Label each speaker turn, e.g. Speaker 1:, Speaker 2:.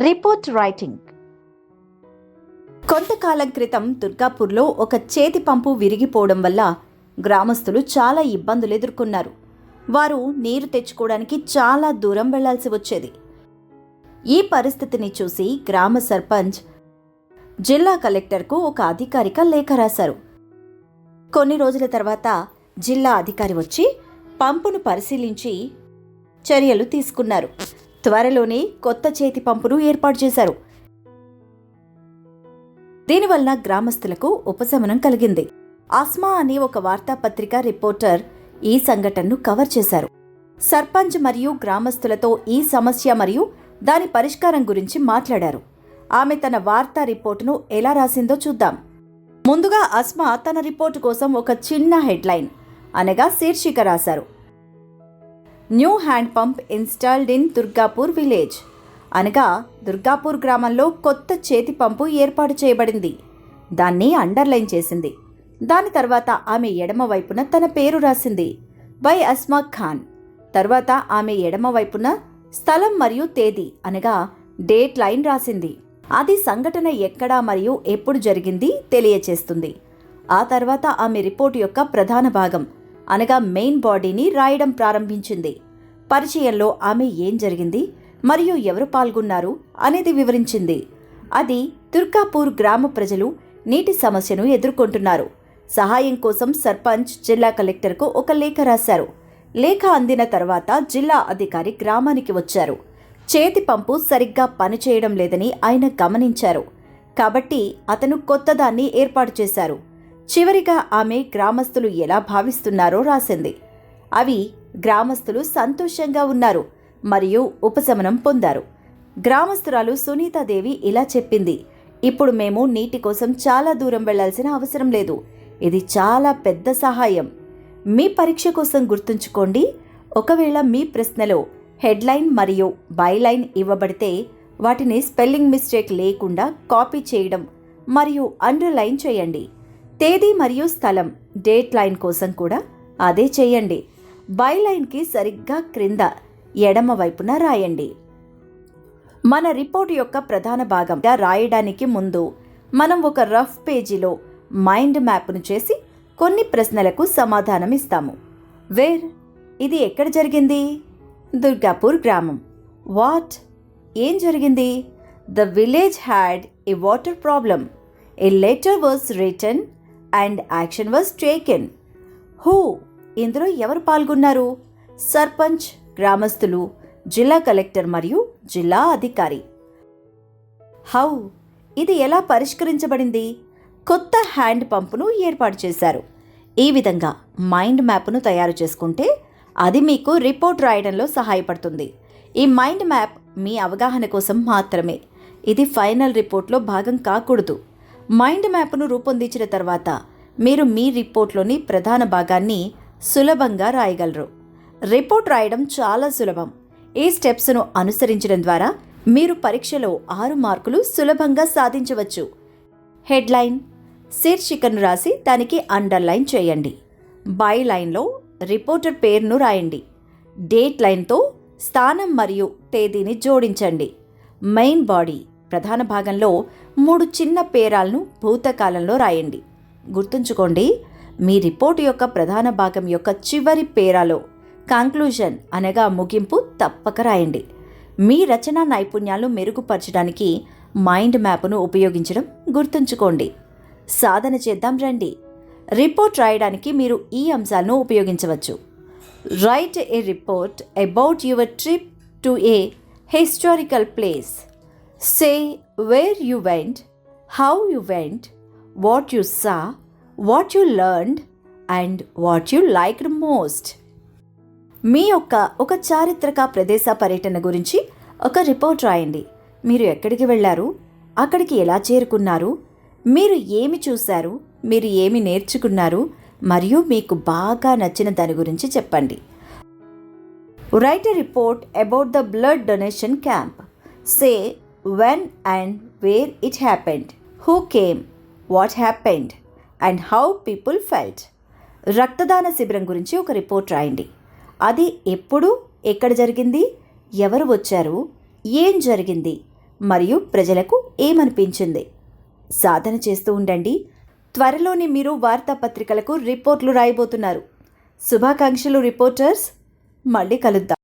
Speaker 1: Report writing. కొంతకాలం క్రితం దుర్గాపూర్లో ఒక చేతి పంపు విరిగిపోవడం వల్ల గ్రామస్తులు చాలా ఇబ్బందులు ఎదుర్కొన్నారు. వారు నీరు తెచ్చుకోవడానికి చాలా దూరం వెళ్ళాల్సి వచ్చేది. ఈ పరిస్థితిని చూసి గ్రామ సర్పంచ్ జిల్లా కలెక్టర్కు ఒక అధికారిక లేఖ రాశారు. కొన్ని రోజుల తర్వాత జిల్లా అధికారి వచ్చి పంపును పరిశీలించి చర్యలు తీసుకున్నారు. త్వరలోనే కొత్త చేతి పంపును ఏర్పాటు చేశారు. దీనివల్ల గ్రామస్తులకు ఉపశమనం కలిగింది. ఆస్మా అనే ఒక వార్తాపత్రిక రిపోర్టర్ ఈ సంఘటనను కవర్ చేశారు. సర్పంచ్ మరియు గ్రామస్తులతో ఈ సమస్య మరియు దాని పరిష్కారం గురించి మాట్లాడారు. ఆమె తన వార్తా రిపోర్టును ఎలా రాసిందో చూద్దాం. ముందుగా అస్మా తన రిపోర్టు కోసం ఒక చిన్న హెడ్లైన్ అనగా శీర్షిక రాశారు. New hand pump installed in Durgapur village. అనగా దుర్గాపూర్ గ్రామంలో కొత్త చేతి పంపు ఏర్పాటు చేయబడింది. దాన్ని అండర్లైన్ చేసింది. దాని తర్వాత ఆమె ఎడమ వైపున తన పేరు రాసింది. బై అస్మా ఖాన్. తర్వాత ఆమె ఎడమ వైపున స్థలం మరియు తేదీ అనగా డేట్ లైన్ రాసింది. అది సంఘటన ఎక్కడ మరియు ఎప్పుడు జరిగింది తెలియచేస్తుంది. ఆ తర్వాత ఆమె రిపోర్ట్ యొక్క ప్రధాన భాగం. అనగా మెయిన్ బాడీని రాయడం ప్రారంభించింది. పరిచయంలో ఆమె ఏం జరిగింది మరియు ఎవరు పాల్గొన్నారు అనేది వివరించింది. అది దుర్గాపూర్ గ్రామ ప్రజలు నీటి సమస్యను ఎదుర్కొంటున్నారు. సహాయం కోసం సర్పంచ్ జిల్లా కలెక్టర్కు ఒక లేఖ రాశారు. లేఖ అందిన తర్వాత జిల్లా అధికారి గ్రామానికి వచ్చారు. చేతి పంపు సరిగ్గా పనిచేయడం లేదని ఆయన గమనించారు. కాబట్టి అతను కొత్తదాన్ని ఏర్పాటు చేశారు. చివరిగా ఆమె గ్రామస్తులు ఎలా భావిస్తున్నారో రాసింది. అవి గ్రామస్తులు సంతోషంగా ఉన్నారు మరియు ఉపశమనం పొందారు. గ్రామస్తురాలు సునీతాదేవి ఇలా చెప్పింది. ఇప్పుడు మేము నీటి కోసం చాలా దూరం వెళ్ళాల్సిన అవసరం లేదు. ఇది చాలా పెద్ద సహాయం. మీ పరీక్ష కోసం గుర్తుంచుకోండి. ఒకవేళ మీ ప్రశ్నలో హెడ్లైన్ మరియు బైలైన్ ఇవ్వబడితే వాటిని స్పెల్లింగ్ మిస్టేక్ లేకుండా కాపీ చేయడం మరియు అండర్లైన్ చేయండి. తేదీ మరియు స్థలం డేట్ లైన్ కోసం కూడా అదే చేయండి. బైలైన్కి సరిగ్గా క్రింద ఎడమ వైపున రాయండి. మన రిపోర్ట్ యొక్క ప్రధాన భాగంగా రాయడానికి ముందు మనం ఒక రఫ్ పేజీలో మైండ్ మ్యాప్ను చేసి కొన్ని ప్రశ్నలకు సమాధానం ఇస్తాము. వేర్? ఇది ఎక్కడ జరిగింది? దుర్గాపూర్ గ్రామం. వాట్? ఏం జరిగింది? The village had a water problem a letter was return and action was taken. Who ఇందులో ఎవరు పాల్గొన్నారు? సర్పంచ్ గ్రామస్తులు జిల్లా కలెక్టర్ మరియు జిల్లా అధికారి. హౌ ఇది ఎలా పరిష్కరించబడింది? కొత్త హ్యాండ్ పంపును ఏర్పాటు చేశారు. ఈ విధంగా మైండ్ మ్యాప్ను తయారు చేసుకుంటే అది మీకు రిపోర్ట్ రాయడంలో సహాయపడుతుంది. ఈ మైండ్ మ్యాప్ మీ అవగాహన కోసం మాత్రమే. ఇది ఫైనల్ రిపోర్ట్లో భాగం కాకూడదు. మైండ్ మ్యాప్ను రూపొందించిన తర్వాత మీరు మీ రిపోర్ట్లోని ప్రధాన భాగాన్ని సులభంగా రాయగలరు. రిపోర్ట్ రాయడం చాలా సులభం. ఈ స్టెప్స్ను అనుసరించడం ద్వారా మీరు పరీక్షలో ఆరు మార్కులు సులభంగా సాధించవచ్చు. హెడ్లైన్ శీర్షికను రాసి దానికి అండర్లైన్ చేయండి. బై లైన్లో రిపోర్టర్ పేరును రాయండి. డేట్ లైన్తో స్థానం మరియు తేదీని జోడించండి. మెయిన్ బాడీ ప్రధాన భాగంలో మూడు చిన్న పేరాలను భూతకాలంలో రాయండి. గుర్తుంచుకోండి మీ రిపోర్ట్ యొక్క ప్రధాన భాగం యొక్క చివరి పేరాలో కంక్లూజన్ అనగా ముగింపు తప్పక రాయండి. మీ రచనా నైపుణ్యాలు మెరుగుపరచడానికి మైండ్ మ్యాప్ను ఉపయోగించడం గుర్తుంచుకోండి. సాధన చేద్దాం రండి. రిపోర్ట్ రాయడానికి మీరు ఈ అంశాలను ఉపయోగించవచ్చు. Write a report about your trip to a historical place say where you went how you went what you saw what you learned and what you liked most మీ యొక్క ఒక చారిత్రక ప్రదేశ పర్యటన గురించి ఒక రిపోర్ట్ రాయండి. మీరు ఎక్కడికి వెళ్ళారు? అక్కడికి ఎలా చేరుకున్నారు? మీరు ఏమి చూశారు? మీరు ఏమి నేర్చుకున్నారు? మరియు మీకు బాగా నచ్చిన దాని గురించి చెప్పండి. Write a report about the blood donation camp say when and where it happened, who came what happened, and how people felt రక్తదాన శిబిరం గురించి ఒక రిపోర్ట్ రాయండి. అది ఎప్పుడు ఎక్కడ జరిగింది ఎవరు వచ్చారు ఏం జరిగింది మరియు ప్రజలకు ఏమనిపించింది. సాధన చేస్తూ ఉండండి. త్వరలోనే మీరు వార్తాపత్రికలకు రిపోర్ట్లు రాయబోతున్నారు. శుభాకాంక్షలు రిపోర్టర్స్. మళ్ళీ కలుద్దాం.